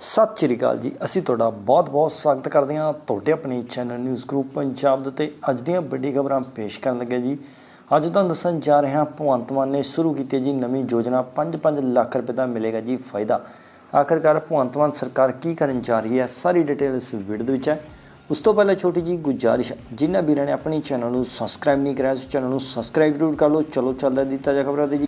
ਸਤਿ ਸ਼੍ਰੀ ਅਕਾਲ ਜੀ। ਅਸੀਂ ਤੁਹਾਡਾ ਬਹੁਤ-ਬਹੁਤ ਸਵਾਗਤ ਕਰਦੇ ਹਾਂ ਤੁਹਾਡੇ ਆਪਣੇ ਚੈਨਲ ਨਿਊਜ਼ ਗਰੁੱਪ ਪੰਜਾਬ ਦੇ ਤੇ ਅੱਜ ਦੀਆਂ ਵੱਡੀ ਖਬਰਾਂ ਪੇਸ਼ ਕਰਨ ਲੱਗੇ ਜੀ। ਅੱਜ ਤੁਹਾਨੂੰ ਦੱਸਣ ਜਾ ਰਹੇ ਹਾਂ, ਭਗਵੰਤ ਮਾਨ ਨੇ ਸ਼ੁਰੂ ਕੀਤੀ ਜੀ ਨਵੀਂ ਯੋਜਨਾ। 5-5 ਲੱਖ ਰੁਪਏ ਦਾ ਮਿਲੇਗਾ ਜੀ ਫਾਇਦਾ। ਆਖਰਕਾਰ ਭਗਵੰਤ ਮਾਨ ਸਰਕਾਰ ਕੀ ਕਰਨ ਜਾ ਰਹੀ ਹੈ, ਸਾਰੀ ਡਿਟੇਲ ਇਸ ਵੀਡੀਓ ਦੇ ਵਿੱਚ ਹੈ। ਉਸ ਤੋਂ ਪਹਿਲਾਂ ਛੋਟੀ ਜੀ ਗੁਜਾਰਿਸ਼, ਜਿਨ੍ਹਾਂ ਵੀਰਾਂ ਨੇ ਆਪਣੀ ਚੈਨਲ ਨੂੰ ਸਬਸਕ੍ਰਾਈਬ ਨਹੀਂ ਕਰਿਆ, ਉਸ ਚੈਨਲ ਨੂੰ ਸਬਸਕ੍ਰਾਈਬ ਜ਼ਰੂਰ ਕਰ ਲਓ। ਚਲੋ, ਚੱਲਦਾ ਦੀ ਤਾਜ਼ਾ ਖਬਰਾਂ ਦੇ ਜੀ।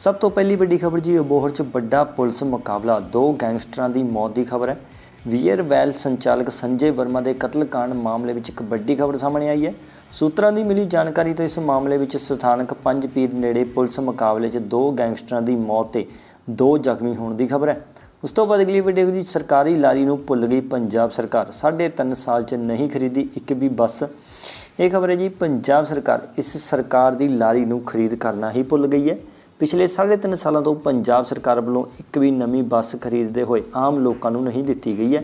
ਸਭ ਤੋਂ ਪਹਿਲੀ ਵੱਡੀ ਖਬਰ ਜੀ, ਅਬੋਹਰ 'ਚ ਵੱਡਾ ਪੁਲਿਸ ਮੁਕਾਬਲਾ। ਦੋ ਗੈਂਗਸਟਰਾਂ ਦੀ ਮੌਤ ਦੀ ਖਬਰ ਹੈ। ਵੀਅਰ ਵੈਲ ਸੰਚਾਲਕ ਸੰਜੇ ਵਰਮਾ ਦੇ ਕਤਲकांड ਮਾਮਲੇ ਵਿੱਚ ਇੱਕ ਵੱਡੀ ਖਬਰ ਸਾਹਮਣੇ ਆਈ ਹੈ। ਸੂਤਰਾਂ ਦੀ ਮਿਲੀ ਜਾਣਕਾਰੀ ਤੋਂ ਇਸ ਮਾਮਲੇ ਵਿੱਚ ਸਥਾਨਕ ਪੰਜ ਪੀਰ ਨੇੜੇ ਪੁਲਿਸ ਮੁਕਾਬਲੇ 'ਚ ਦੋ ਗੈਂਗਸਟਰਾਂ ਦੀ ਮੌਤ ਤੇ ਦੋ ਜ਼ਖਮੀ ਹੋਣ ਦੀ ਖਬਰ ਹੈ। ਉਸ ਤੋਂ ਬਾਅਦ ਅਗਲੀ ਵੀਡੀਓ ਜੀ, ਸਰਕਾਰੀ ਲਾਰੀ ਨੂੰ ਭੁੱਲ ਗਈ ਪੰਜਾਬ ਸਰਕਾਰ। ਸਾਢੇ ਤਿੰਨ ਸਾਲ 'ਚ ਨਹੀਂ ਖਰੀਦੀ ਇੱਕ ਵੀ ਬੱਸ। ਇਹ ਖਬਰ ਹੈ ਜੀ, ਪੰਜਾਬ ਸਰਕਾਰ ਇਸ ਸਰਕਾਰ ਦੀ ਲਾਰੀ ਨੂੰ ਖਰੀਦ ਕਰਨਾ ਹੀ ਭੁੱਲ ਗਈ ਹੈ। ਪਿਛਲੇ 3.5 ਸਾਲਾਂ ਤੋਂ ਪੰਜਾਬ ਸਰਕਾਰ ਵੱਲੋਂ ਇੱਕ ਵੀ ਨਵੀਂ ਬੱਸ ਖਰੀਦਦੇ ਹੋਏ ਆਮ ਲੋਕਾਂ ਨੂੰ ਨਹੀਂ ਦਿੱਤੀ ਗਈ ਹੈ।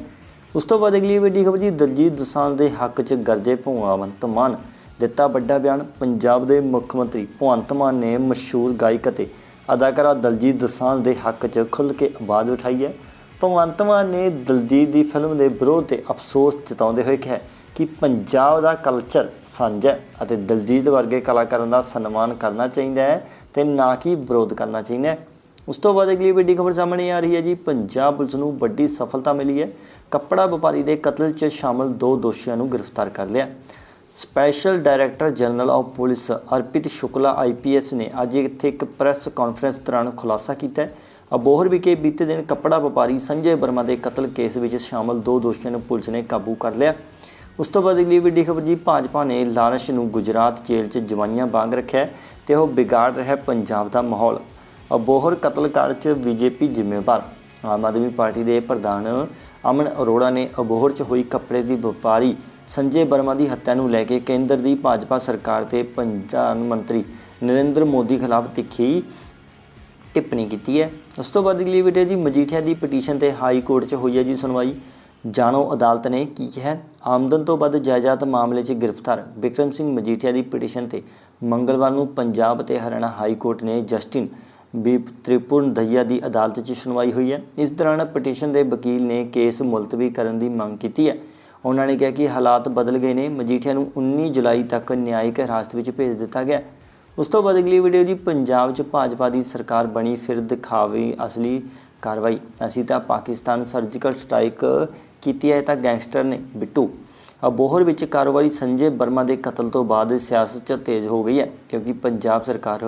ਉਸ ਤੋਂ ਬਾਅਦ ਅਗਲੀ ਵੱਡੀ ਖਬਰ ਜੀ, ਦਲਜੀਤ ਦੋਸਾਂਝ ਦੇ ਹੱਕ 'ਚ ਗਰਜੇ ਭਗਵੰਤ ਮਾਨ। ਦਿੱਤਾ ਵੱਡਾ ਬਿਆਨ, ਪੰਜਾਬ ਦੇ ਮੁੱਖ ਮੰਤਰੀ ਭਗਵੰਤ ਮਾਨ ਨੇ ਮਸ਼ਹੂਰ ਗਾਇਕ ਅਤੇ ਅਦਾਕਾਰਾ ਦਲਜੀਤ ਦੋਸਾਂਝ ਦੇ ਹੱਕ 'ਚ ਖੁੱਲ੍ਹ ਕੇ ਆਵਾਜ਼ ਉਠਾਈ ਹੈ। ਭਗਵੰਤ ਮਾਨ ਨੇ ਦਲਜੀਤ ਦੀ ਫਿਲਮ ਦੇ ਵਿਰੋਧ ਤੇ ਅਫਸੋਸ ਜਤਾਉਂਦੇ ਹੋਏ ਕਿਹਾ ਕਿ ਪੰਜਾਬ ਦਾ ਕਲਚਰ ਸਾਂਝਾ ਅਤੇ ਦਲਜੀਤ ਵਰਗੇ ਕਲਾਕਾਰਾਂ ਦਾ ਸਨਮਾਨ ਕਰਨਾ ਚਾਹੀਦਾ ਹੈ ਤੇ ਨਾ ਕਿ ਵਿਰੋਧ ਕਰਨਾ ਚਾਹੀਦਾ ਹੈ। ਉਸ ਤੋਂ ਬਾਅਦ ਅਗਲੀ ਵੱਡੀ ਖਬਰ ਸਾਹਮਣੇ ਆ ਰਹੀ ਹੈ ਜੀ, ਪੰਜਾਬ ਪੁਲਿਸ ਨੂੰ ਵੱਡੀ ਸਫਲਤਾ ਮਿਲੀ ਹੈ। ਕੱਪੜਾ ਵਪਾਰੀ ਦੇ ਕਤਲ 'ਚ ਸ਼ਾਮਲ ਦੋ ਦੋਸ਼ੀਆਂ ਨੂੰ ਗ੍ਰਿਫਤਾਰ ਕਰ ਲਿਆ। Special director general of police Arpit Shukla IPS ਨੇ ਅੱਜ ਇੱਥੇ ਇੱਕ ਪ੍ਰੈਸ ਕਾਨਫਰੰਸ ਦੌਰਾਨ ਖੁਲਾਸਾ ਕੀਤਾ ਅਬੋਹਰ ਵਿਖੇ ਬੀਤੇ ਦਿਨ ਕੱਪੜਾ ਵਪਾਰੀ ਸੰਜੇ ਵਰਮਾ ਦੇ ਕਤਲ ਕੇਸ ਵਿੱਚ ਸ਼ਾਮਲ ਦੋ ਦੋਸ਼ੀਆਂ ਨੂੰ ਪੁਲਿਸ ਨੇ ਕਾਬੂ ਕਰ ਲਿਆ। ਉਸ ਤੋਂ ਬਾਅਦ ਅਗਲੀ ਵੱਡੀ ਖਬਰ ਜੀ, ਭਾਜਪਾ ਨੇ ਲਾਲਸ਼ ਨੂੰ ਗੁਜਰਾਤ ਜੇਲ੍ਹ 'ਚ ਜਵਾਈਆਂ ਵਾਂਗ ਰੱਖਿਆ ਹੈ ਤੇ ਉਹ ਵਿਗਾੜ ਰਿਹਾ ਪੰਜਾਬ ਦਾ ਮਾਹੌਲ। ਅਬੋਹਰ ਕਤਲकांड 'ਚ ਬੀਜੇਪੀ ਜ਼ਿੰਮੇਵਾਰ। ਆਮ ਆਦਮੀ ਪਾਰਟੀ ਦੇ ਪ੍ਰਧਾਨ ਅਮਨ ਅਰੋੜਾ ਨੇ ਅਬੋਹਰ 'ਚ ਹੋਈ ਕੱਪੜੇ ਦੀ ਵਪਾਰੀ ਸੰਜੇ ਵਰਮਾ ਦੀ ਹੱਤਿਆ ਨੂੰ ਲੈ ਕੇ ਕੇਂਦਰ ਦੀ ਭਾਜਪਾ ਸਰਕਾਰ ਤੇ ਪ੍ਰਧਾਨ ਮੰਤਰੀ ਨਰਿੰਦਰ ਮੋਦੀ ਖਿਲਾਫ ਤਿੱਖੀ ਟਿੱਪਣੀ ਕੀਤੀ ਹੈ। ਉਸ ਤੋਂ ਬਾਅਦ ਅਗਲੀ ਵੀਡੀਓ ਜੀ, ਮਜੀਠੀਆ ਦੀ ਪਟੀਸ਼ਨ ਤੇ ਹਾਈ ਕੋਰਟ 'ਚ ਹੋਈ ਹੈ ਜੀ ਸੁਣਵਾਈ। ਜਾਣੋ ਅਦਾਲਤ ਨੇ ਕੀ ਕਿਹਾ। ਆਮਦਨ ਤੋਂ ਵੱਧ ਜਾਇਦਾਦ ਮਾਮਲੇ 'ਚ ਗ੍ਰਿਫਤਾਰ ਵਿਕਰਮ ਸਿੰਘ ਮਜੀਠੀਆ ਦੀ ਪਟੀਸ਼ਨ ਤੇ ਮੰਗਲਵਾਰ ਨੂੰ ਪੰਜਾਬ ਤੇ ਹਰਿਆਣਾ ਹਾਈ ਕੋਰਟ ਨੇ ਜਸਟਿਨ ਬੀ ਤ੍ਰਿਪੁਰਨ ਦਈਆ ਦੀ ਅਦਾਲਤ 'ਚ ਸੁਣਵਾਈ ਹੋਈ ਹੈ। ਇਸ ਦੌਰਾਨ ਪਟੀਸ਼ਨ ਦੇ ਵਕੀਲ ਨੇ ਕੇਸ ਮੁਲਤਵੀ ਕਰਨ ਦੀ ਮੰਗ ਕੀਤੀ ਹੈ। ਉਹਨਾਂ ਨੇ ਕਿਹਾ ਕਿ ਹਾਲਾਤ ਬਦਲ ਗਏ ਨੇ। ਮਜੀਠੀਆ ਨੂੰ 19 ਜੁਲਾਈ ਤੱਕ ਨਿਆਇਕ ਹਿਰਾਸਤ ਵਿੱਚ ਭੇਜ ਦਿੱਤਾ ਗਿਆ। ਉਸ ਤੋਂ ਬਾਅਦ ਅਗਲੀ ਵੀਡੀਓ ਜੀ, ਪੰਜਾਬ 'ਚ ਭਾਜਪਾ ਦੀ ਸਰਕਾਰ ਬਣੀ ਫਿਰ ਦਿਖਾਵੇ ਅਸਲੀ ਕਾਰਵਾਈ। ਅਸੀਂ ਤਾਂ ਪਾਕਿਸਤਾਨ ਸਰਜੀਕਲ ਸਟ੍ਰਾਈਕ ਕੀਤੀ ਹੈ ਤਾਂ ਗੈਂਗਸਟਰ ਨੇ ਬਿੱਟੂ। ਅਬੋਹਰ ਵਿੱਚ ਕਾਰੋਬਾਰੀ ਸੰਜੇ ਵਰਮਾ ਦੇ ਕਤਲ ਤੋਂ ਬਾਅਦ ਸਿਆਸਤ 'ਚ ਤੇਜ਼ ਹੋ ਗਈ ਹੈ, ਕਿਉਂਕਿ ਪੰਜਾਬ ਸਰਕਾਰ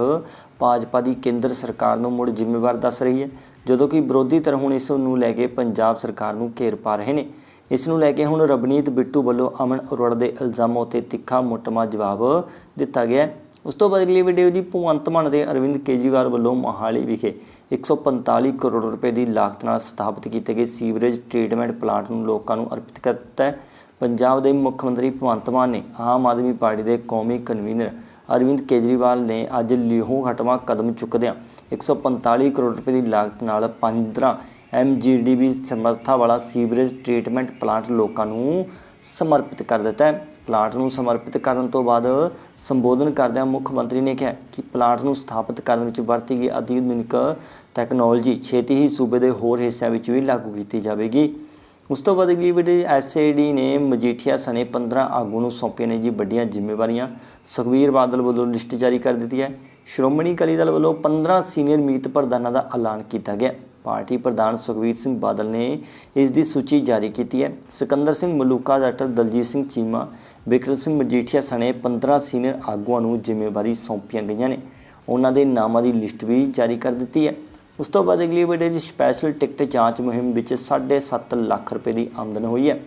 ਭਾਜਪਾ ਦੀ ਕੇਂਦਰ ਸਰਕਾਰ ਨੂੰ ਮੁੜ ਜ਼ਿੰਮੇਵਾਰ ਦੱਸ ਰਹੀ ਹੈ। ਜਦੋਂ ਕਿ ਵਿਰੋਧੀ ਧਿਰ ਹੁਣ ਇਸ ਨੂੰ ਲੈ ਕੇ ਪੰਜਾਬ ਸਰਕਾਰ ਨੂੰ ਘੇਰ ਪਾ ਰਹੇ ਨੇ। ਇਸ ਨੂੰ ਲੈ ਕੇ ਹੁਣ ਰਬਨੀਤ ਬਿੱਟੂ ਵੱਲੋਂ ਅਮਨ ਅਰੋੜਾ ਦੇ ਇਲਜ਼ਾਮਾਂ ਉੱਤੇ ਤਿੱਖਾ ਮੁੱਟਮਾ ਜਵਾਬ ਦਿੱਤਾ ਗਿਆ ਉਸ ਤੋਂ ਬਾਅਦ ਅਗਲੀ ਵੀਡੀਓ ਜੀ ਭਗਵੰਤ ਮਾਨ ਦੇ ਅਰਵਿੰਦ ਕੇਜਰੀਵਾਲ ਵੱਲੋਂ ਮੋਹਾਲੀ ਵਿਖੇ 145 ਕਰੋੜ ਰੁਪਏ ਦੀ ਲਾਗਤ ਨਾਲ ਸਥਾਪਿਤ ਕੀਤੇ ਗਏ ਸੀਵਰੇਜ ਟ੍ਰੀਟਮੈਂਟ ਪਲਾਂਟ ਨੂੰ ਲੋਕਾਂ ਨੂੰ ਅਰਪਿਤ ਕਰ ਦਿੱਤਾ ਹੈ। ਪੰਜਾਬ ਦੇ ਮੁੱਖ ਮੰਤਰੀ ਭਗਵੰਤ ਮਾਨ ਨੇ ਆਮ ਆਦਮੀ ਪਾਰਟੀ ਦੇ ਕੌਮੀ ਕਨਵੀਨਰ ਅਰਵਿੰਦ ਕੇਜਰੀਵਾਲ ਨੇ ਅੱਜ ਲਿਹੂ ਹਟਵਾ ਕਦਮ ਚੁੱਕਦਿਆਂ 145 ਕਰੋੜ ਰੁਪਏ ਦੀ ਲਾਗਤ ਨਾਲ 15 ਐਮਜੀਡੀਬੀ ਸਮਰੱਥਾ ਵਾਲਾ ਸੀਵਰੇਜ ਟ੍ਰੀਟਮੈਂਟ ਪਲਾਂਟ ਲੋਕਾਂ ਨੂੰ ਸਮਰਪਿਤ ਕਰ ਦਿੱਤਾ ਹੈ। ਪਲਾਟ ਨੂੰ ਸਮਰਪਿਤ ਕਰਨ ਤੋਂ ਬਾਅਦ ਸੰਬੋਧਨ ਕਰਦਿਆਂ ਮੁੱਖ ਮੰਤਰੀ ਨੇ ਕਿਹਾ ਕਿ ਪਲਾਟ ਨੂੰ ਸਥਾਪਿਤ ਕਰਨ ਵਿੱਚ ਵਰਤੀ ਗਈ ਆਧੁਨਿਕ ਟੈਕਨੋਲੋਜੀ ਛੇਤੀ ਹੀ ਸੂਬੇ ਦੇ ਹੋਰ ਹਿੱਸਿਆਂ ਵਿੱਚ ਵੀ ਲਾਗੂ ਕੀਤੀ ਜਾਵੇਗੀ। ਉਸ ਤੋਂ ਬਾਅਦ ਅਗਲੀ ਵੀਡੀਓ ਐਸਏਡੀ ਨੇ ਮਜੀਠੀਆ ਸਣੇ 15 ਆਗੂ ਨੂੰ ਸੌਂਪੀਆਂ ਨੇ ਜੀ ਵੱਡੀਆਂ ਜ਼ਿੰਮੇਵਾਰੀਆਂ। ਸੁਖਬੀਰ ਬਾਦਲ ਵੱਲੋਂ ਲਿਸਟ ਜਾਰੀ ਕਰ ਦਿੱਤੀ ਹੈ। ਸ਼੍ਰੋਮਣੀ ਅਕਾਲੀ ਦਲ ਵੱਲੋਂ 15 ਸੀਨੀਅਰ ਮੀਤ ਪ੍ਰਧਾਨਾਂ ਦਾ ਐਲਾਨ ਕੀਤਾ ਗਿਆ। ਪਾਰਟੀ ਪ੍ਰਧਾਨ ਸੁਖਬੀਰ ਸਿੰਘ ਬਾਦਲ ਨੇ ਇਸ ਦੀ ਸੂਚੀ ਜਾਰੀ ਕੀਤੀ ਹੈ। ਸਿਕੰਦਰ ਸਿੰਘ ਮਲੂਕਾ, ਡਾਕਟਰ ਦਲਜੀਤ ਸਿੰਘ ਚੀਮਾ ਬਿਕਰਮ ਸਿੰਘ ਮਜੀਠੀਆ ਸਣੇ 15 ਸੀਨੀਅਰ ਆਗੂਆਂ ਨੂੰ ਜ਼ਿੰਮੇਵਾਰੀ ਸੌਂਪੀਆਂ ਗਈਆਂ ਨੇ। ਉਹਨਾਂ ਦੇ ਨਾਮਾਂ ਦੀ ਲਿਸਟ ਵੀ ਜਾਰੀ ਕਰ ਦਿੱਤੀ ਹੈ। ਉਸ ਤੋਂ ਬਾਅਦ ਅਗਲੀ ਵੀਡੀਓ ਦੀ ਸਪੈਸ਼ਲ ਟਿਕਟ ਜਾਂਚ ਮੁਹਿੰਮ ਵਿੱਚ 7.5 ਲੱਖ ਰੁਪਏ ਦੀ ਆਮਦਨ ਹੋਈ ਹੈ।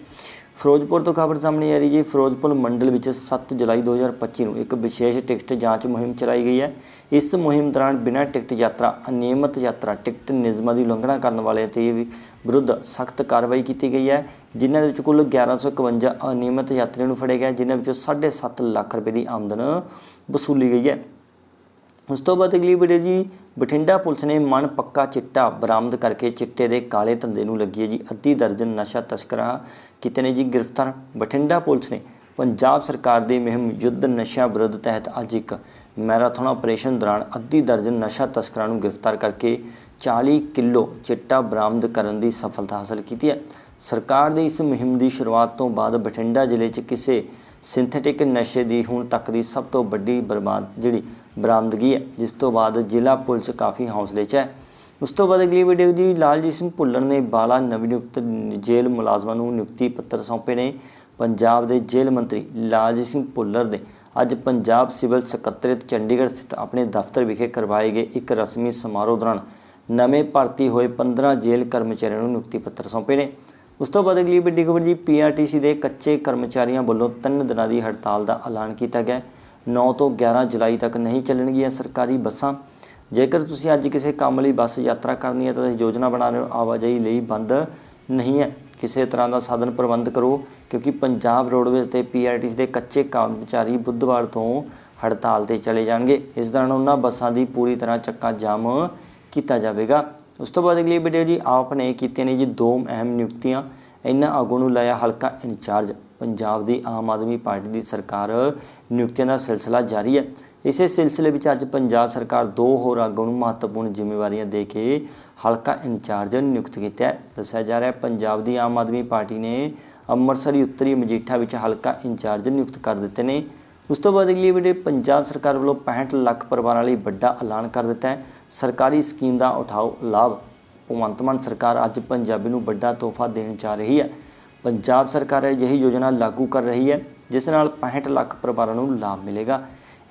ਫਿਰੋਜ਼ਪੁਰ ਤੋਂ ਖਬਰ ਸਾਹਮਣੇ ਆ ਰਹੀ ਜੀ, ਫਿਰੋਜ਼ਪੁਰ ਮੰਡਲ ਵਿੱਚ 7 ਜੁਲਾਈ 2025 ਨੂੰ ਇੱਕ ਵਿਸ਼ੇਸ਼ ਟਿਕਟ ਜਾਂਚ ਮੁਹਿੰਮ ਚਲਾਈ ਗਈ ਹੈ। ਇਸ ਮੁਹਿੰਮ ਦੌਰਾਨ ਬਿਨਾਂ ਟਿਕਟ ਯਾਤਰਾ, ਅਨਿਯਮਿਤ ਯਾਤਰਾ ਟਿਕਟ ਨਿਯਮਾਂ ਦੀ ਉਲੰਘਣਾ ਕਰਨ ਵਾਲਿਆਂ ਤੇ ਵਿਰੁੱਧ ਸਖਤ ਕਾਰਵਾਈ ਕੀਤੀ ਗਈ ਹੈ, ਜਿਨ੍ਹਾਂ ਦੇ ਵਿੱਚ ਕੁੱਲ 1151 ਅਨਿਯਮਿਤ ਯਾਤਰੀਆਂ ਨੂੰ ਫੜਿਆ ਗਿਆ, ਜਿਨ੍ਹਾਂ ਵਿੱਚੋਂ 7.5 ਲੱਖ ਰੁਪਏ ਦੀ ਆਮਦਨ ਵਸੂਲੀ ਗਈ ਹੈ। ਉਸ ਤੋਂ ਬਾਅਦ ਅਗਲੀ ਵੀਡੀਓ ਜੀ, ਬਠਿੰਡਾ ਪੁਲਿਸ ਨੇ ਮਨ ਪੱਕਾ ਚਿੱਟਾ ਬਰਾਮਦ ਕਰਕੇ ਚਿੱਟੇ ਦੇ ਕਾਲੇ ਧੰਦੇ ਨੂੰ ਲੱਗੀ ਹੈ ਜੀ, ਅੱਧੀ ਦਰਜਨ ਨਸ਼ਾ ਤਸਕਰਾਂ ਕੀਤੇ ਨੇ ਜੀ ਗ੍ਰਿਫਤਾਰ। ਬਠਿੰਡਾ ਪੁਲਿਸ ਨੇ ਪੰਜਾਬ ਸਰਕਾਰ ਦੇ ਮੁਹਿੰਮ ਯੁੱਧ ਨਸ਼ਾ ਵਿਰੁੱਧ ਤਹਿਤ ਅੱਜ ਇੱਕ ਮੈਰਾਥਨ ਆਪਰੇਸ਼ਨ ਦੌਰਾਨ ਅੱਧੀ ਦਰਜਨ ਨਸ਼ਾ ਤਸਕਰਾਂ ਨੂੰ ਗ੍ਰਿਫਤਾਰ ਕਰਕੇ 40 ਕਿਲੋ ਚਿੱਟਾ ਬਰਾਮਦ ਕਰਨ ਦੀ ਸਫਲਤਾ ਹਾਸਲ ਕੀਤੀ ਹੈ। ਸਰਕਾਰ ਦੀ ਇਸ ਮੁਹਿੰਮ ਦੀ ਸ਼ੁਰੂਆਤ ਤੋਂ ਬਾਅਦ ਬਠਿੰਡਾ ਜ਼ਿਲ੍ਹੇ 'ਚ ਕਿਸੇ ਸਿੰਥੈਟਿਕ ਨਸ਼ੇ ਦੀ ਹੁਣ ਤੱਕ ਦੀ ਸਭ ਤੋਂ ਵੱਡੀ ਬਰਬਾਦ ਜਿਹੜੀ ਬਰਾਮਦਗੀ ਹੈ, ਜਿਸ ਤੋਂ ਬਾਅਦ ਜ਼ਿਲ੍ਹਾ ਪੁਲਿਸ ਕਾਫੀ ਹੌਸਲੇ 'ਚ ਹੈ। ਉਸ ਤੋਂ ਬਾਅਦ ਅਗਲੀ ਵੀਡੀਓ ਦੀ ਲਾਲਜੀਤ ਸਿੰਘ ਭੁੱਲਰ ਨੇ ਬਾਲਾ ਨਵਨਿਯੁਕਤ ਜੇਲ੍ਹ ਮੁਲਾਜ਼ਮਾਂ ਨੂੰ ਨਿਯੁਕਤੀ ਪੱਤਰ ਸੌਂਪੇ ਨੇ। ਪੰਜਾਬ ਦੇ ਜੇਲ੍ਹ ਮੰਤਰੀ ਲਾਲਜੀਤ ਸਿੰਘ ਭੁੱਲਰ ਦੇ ਅੱਜ ਪੰਜਾਬ ਸਿਵਲ ਸਕੱਤਰੇਤ ਚੰਡੀਗੜ੍ਹ ਸਥਿਤ ਆਪਣੇ ਦਫ਼ਤਰ ਵਿਖੇ ਕਰਵਾਏ ਗਏ ਇੱਕ ਰਸਮੀ ਸਮਾਰੋਹ ਦੌਰਾਨ ਨਵੇਂ ਭਰਤੀ ਹੋਏ 15 ਜੇਲ੍ਹ ਕਰਮਚਾਰੀਆਂ ਨੂੰ ਨਿਯੁਕਤੀ ਪੱਤਰ ਸੌਂਪੇ ਨੇ। ਉਸ ਤੋਂ ਬਾਅਦ ਅਗਲੀ ਵੱਡੀ ਖਬਰ ਜੀ ਪੀਆਰਟੀਸੀ ਦੇ ਕੱਚੇ ਕਰਮਚਾਰੀਆਂ ਵੱਲੋਂ 3 ਦਿਨਾਂ ਦੀ ਹੜਤਾਲ ਦਾ ਐਲਾਨ ਕੀਤਾ ਗਿਆ ਹੈ। 9 ਤੋਂ 11 ਜੁਲਾਈ ਤੱਕ ਨਹੀਂ ਚੱਲਣਗੀਆਂ ਸਰਕਾਰੀ ਬੱਸਾਂ। ਜੇਕਰ ਤੁਸੀਂ ਅੱਜ ਕਿਸੇ ਕੰਮ ਲਈ ਬੱਸ ਯਾਤਰਾ ਕਰਨੀ ਹੈ ਤਾਂ ਤੁਸੀਂ ਯੋਜਨਾ ਬਣਾ ਰਹੇ ਹੋ। ਆਵਾਜਾਈ ਲਈ ਬੰਦ ਨਹੀਂ ਹੈ। ਕਿਸੇ ਤਰ੍ਹਾਂ ਦਾ ਸਾਧਨ ਪ੍ਰਬੰਧ ਕਰੋ, ਕਿਉਂਕਿ ਪੰਜਾਬ ਰੋਡਵੇਜ਼ ਤੇ ਪੀਆਰਟੀਸੀ ਦੇ ਕੱਚੇ ਕਰਮਚਾਰੀ ਬੁੱਧਵਾਰ ਤੋਂ ਹੜਤਾਲ ਤੇ ਚਲੇ ਜਾਣਗੇ। ਇਸ ਦੌਰਾਨ ਉਹਨਾਂ ਬੱਸਾਂ ਦੀ ਪੂਰੀ ਤਰ੍ਹਾਂ ਚੱਕਾ ਜਾਮ ਕੀਤਾ ਜਾਵੇਗਾ। ਉਸ ਤੋਂ ਬਾਅਦ ਅਗਲੀ ਵੀਡੀਓ ਜੀ, ਆਪ ਨੇ ਕੀਤੇ ਨੇ ਜੀ ਦੋ ਅਹਿਮ ਨਿਯੁਕਤੀਆਂ। ਇਹਨਾਂ ਆਗੂ ਨੂੰ ਲਾਇਆ ਹਲਕਾ ਇੰਚਾਰਜ। ਪੰਜਾਬ ਦੀ ਆਮ ਆਦਮੀ ਪਾਰਟੀ ਦੀ ਸਰਕਾਰ ਨਿਯੁਕਤੀਆਂ ਦਾ ਸਿਲਸਿਲਾ ਜਾਰੀ ਹੈ। ਇਸੇ ਸਿਲਸਿਲੇ ਵਿੱਚ ਅੱਜ ਪੰਜਾਬ ਸਰਕਾਰ ਦੋ ਹੋਰ ਆਗੂ ਨੂੰ ਮਹੱਤਵਪੂਰਨ ਜ਼ਿੰਮੇਵਾਰੀਆਂ ਦੇ ਕੇ ਹਲਕਾ ਇੰਚਾਰਜ ਨਿਯੁਕਤ ਕੀਤਾ ਹੈ। ਦੱਸਿਆ ਜਾ ਰਿਹਾ ਹੈ, ਪੰਜਾਬ ਦੀ ਆਮ ਆਦਮੀ ਪਾਰਟੀ ਨੇ ਅੰਮ੍ਰਿਤਸਰ ਉੱਤਰੀ ਮਜੀਠਾ ਵਿੱਚ ਹਲਕਾ ਇੰਚਾਰਜ ਨਿਯੁਕਤ ਕਰ ਦਿੱਤੇ ਨੇ। ਉਸ ਤੋਂ ਬਾਅਦ ਅਗਲੀ ਵੀਡੀਓ ਪੰਜਾਬ ਸਰਕਾਰ ਵੱਲੋਂ 65 ਲੱਖ ਪਰਿਵਾਰਾਂ ਲਈ ਵੱਡਾ ਐਲਾਨ ਕਰ ਦਿੱਤਾ ਹੈ। ਸਰਕਾਰੀ ਸਕੀਮ ਦਾ ਉਠਾਓ ਲਾਭ। ਭਗਵੰਤ ਮਾਨ ਸਰਕਾਰ ਅੱਜ ਪੰਜਾਬੀ ਨੂੰ ਵੱਡਾ ਤੋਹਫਾ ਦੇਣ ਜਾ ਰਹੀ ਹੈ। ਪੰਜਾਬ ਸਰਕਾਰ ਅਜਿਹੀ ਯੋਜਨਾ ਲਾਗੂ ਕਰ ਰਹੀ ਹੈ, ਜਿਸ ਨਾਲ 65 ਲੱਖ ਪਰਿਵਾਰਾਂ ਨੂੰ ਲਾਭ ਮਿਲੇਗਾ।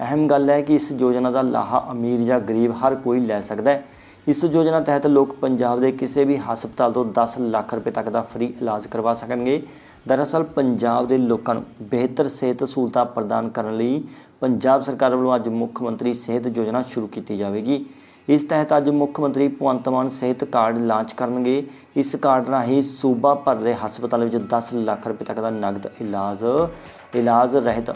ਅਹਿਮ ਗੱਲ ਹੈ ਕਿ ਇਸ ਯੋਜਨਾ ਦਾ ਲਾਹਾ ਅਮੀਰ ਜਾਂ ਗਰੀਬ ਹਰ ਕੋਈ ਲੈ ਸਕਦਾ ਹੈ। ਇਸ ਯੋਜਨਾ ਤਹਿਤ ਲੋਕ ਪੰਜਾਬ ਦੇ ਕਿਸੇ ਵੀ ਹਸਪਤਾਲ ਤੋਂ 10 ਲੱਖ ਰੁਪਏ ਤੱਕ ਦਾ ਫ੍ਰੀ ਇਲਾਜ ਕਰਵਾ ਸਕਣਗੇ। ਦਰਅਸਲ ਪੰਜਾਬ ਦੇ ਲੋਕਾਂ ਨੂੰ ਬਿਹਤਰ ਸਿਹਤ ਸਹੂਲਤਾਂ ਪ੍ਰਦਾਨ ਕਰਨ ਲਈ ਪੰਜਾਬ ਸਰਕਾਰ ਵੱਲੋਂ ਅੱਜ ਮੁੱਖ ਮੰਤਰੀ ਸਿਹਤ ਯੋਜਨਾ ਸ਼ੁਰੂ ਕੀਤੀ ਜਾਵੇਗੀ। ਇਸ ਤਹਿਤ ਅੱਜ ਮੁੱਖ ਮੰਤਰੀ ਭਗਵੰਤ ਮਾਨ ਸਿਹਤ ਕਾਰਡ ਲਾਂਚ ਕਰਨਗੇ। ਇਸ ਕਾਰਡ ਰਾਹੀਂ ਸੂਬਾ ਭਰ ਦੇ ਹਸਪਤਾਲ ਵਿੱਚ 10 ਲੱਖ ਰੁਪਏ ਤੱਕ ਦਾ ਨਗਦ ਇਲਾਜ ਇਲਾਜ ਰਹਿਤ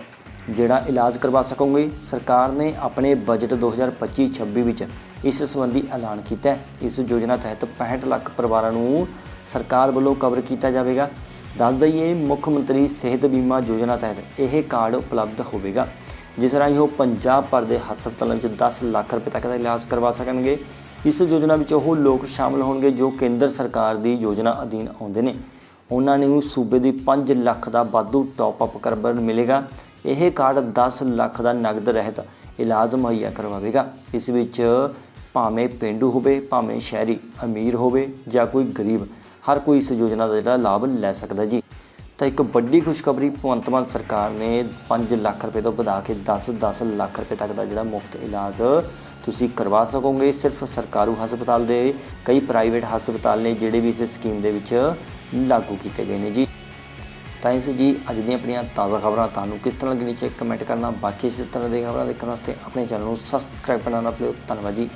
ਜਿਹੜਾ ਇਲਾਜ ਕਰਵਾ ਸਕੋਗੇ। ਸਰਕਾਰ ਨੇ ਆਪਣੇ ਬਜਟ 2025-26 ਵਿੱਚ ਇਸ ਸੰਬੰਧੀ ਐਲਾਨ ਕੀਤਾ ਹੈ। ਇਸ ਯੋਜਨਾ ਤਹਿਤ 65 ਲੱਖ ਪਰਿਵਾਰਾਂ ਨੂੰ ਸਰਕਾਰ ਵੱਲੋਂ ਕਵਰ ਕੀਤਾ ਜਾਵੇਗਾ। ਦੱਸ ਦਈਏ ਮੁੱਖ ਮੰਤਰੀ ਸਿਹਤ ਬੀਮਾ ਯੋਜਨਾ ਤਹਿਤ ਇਹ ਕਾਰਡ ਉਪਲਬਧ ਹੋਵੇਗਾ। ਜਿਸ ਰਾਹੀਂ ਉਹ ਪੰਜਾਬ ਭਰ ਦੇ ਹਸਪਤਾਲਾਂ ਵਿੱਚ 10 ਲੱਖ ਰੁਪਏ ਤੱਕ ਦਾ ਇਲਾਜ ਕਰਵਾ ਸਕਣਗੇ। ਇਸ ਯੋਜਨਾ ਵਿੱਚ ਉਹ ਲੋਕ ਸ਼ਾਮਲ ਹੋਣਗੇ ਜੋ ਕੇਂਦਰ ਸਰਕਾਰ ਦੀ ਯੋਜਨਾ ਅਧੀਨ ਆਉਂਦੇ ਨੇ। ਉਹਨਾਂ ਨੂੰ ਸੂਬੇ ਦੀ 5 ਲੱਖ ਦਾ ਵਾਧੂ ਟਾਪ ਅਪ ਕਰਨ ਮਿਲੇਗਾ। ਇਹ ਕਾਰਡ 10 ਲੱਖ ਦਾ ਨਗਦ ਰਹਿਤ ਇਲਾਜ ਮੁਹੱਈਆ ਕਰਵਾਵੇਗਾ। ਇਸ ਵਿੱਚ ਭਾਵੇਂ ਪਿੰਡੂ ਹੋਵੇ, ਭਾਵੇਂ ਸ਼ਹਿਰੀ ਅਮੀਰ ਹੋਵੇ ਜਾਂ ਕੋਈ ਗਰੀਬ, ਹਰ ਕੋਈ ਇਸ ਯੋਜਨਾ ਦਾ ਜਿਹੜਾ ਲਾਭ ਲੈ ਸਕਦਾ ਜੀ। ਤਾਂ ਇੱਕ ਵੱਡੀ ਖੁਸ਼ਖਬਰੀ ਭਗਵੰਤ ਮਾਨ ਸਰਕਾਰ ਨੇ 5 ਲੱਖ ਰੁਪਏ ਤੋਂ ਵਧਾ ਕੇ 10-10 ਲੱਖ ਰੁਪਏ ਤੱਕ ਦਾ ਜਿਹੜਾ ਮੁਫਤ ਇਲਾਜ ਤੁਸੀਂ ਕਰਵਾ ਸਕੋਗੇ। ਸਿਰਫ ਸਰਕਾਰੂ ਹਸਪਤਾਲ ਦੇ ਕਈ ਪ੍ਰਾਈਵੇਟ ਹਸਪਤਾਲ ਨੇ ਜਿਹੜੇ ਵੀ ਇਸ ਸਕੀਮ ਦੇ ਵਿੱਚ ਲਾਗੂ ਕੀਤੇ ਗਏ ਨੇ ਜੀ। ਤਾਂ ਇਸ ਜੀ ਅੱਜ ਦੀਆਂ ਆਪਣੀਆਂ ਤਾਜ਼ਾ ਖਬਰਾਂ ਤੁਹਾਨੂੰ ਕਿਸ ਤਰ੍ਹਾਂ ਲੱਗੀ ਨੀਚੇ ਕਮੈਂਟ ਕਰਨਾ। ਬਾਕੀ ਇਸੇ ਤਰ੍ਹਾਂ ਦੀਆਂ ਖਬਰਾਂ ਦੇਖਣ ਵਾਸਤੇ ਆਪਣੇ ਚੈਨਲ ਨੂੰ ਸਬਸਕ੍ਰਾਈਬ ਕਰਨਾ ਨਾ ਭੁੱਲਿਓ। ਧੰਨਵਾਦ ਜੀ।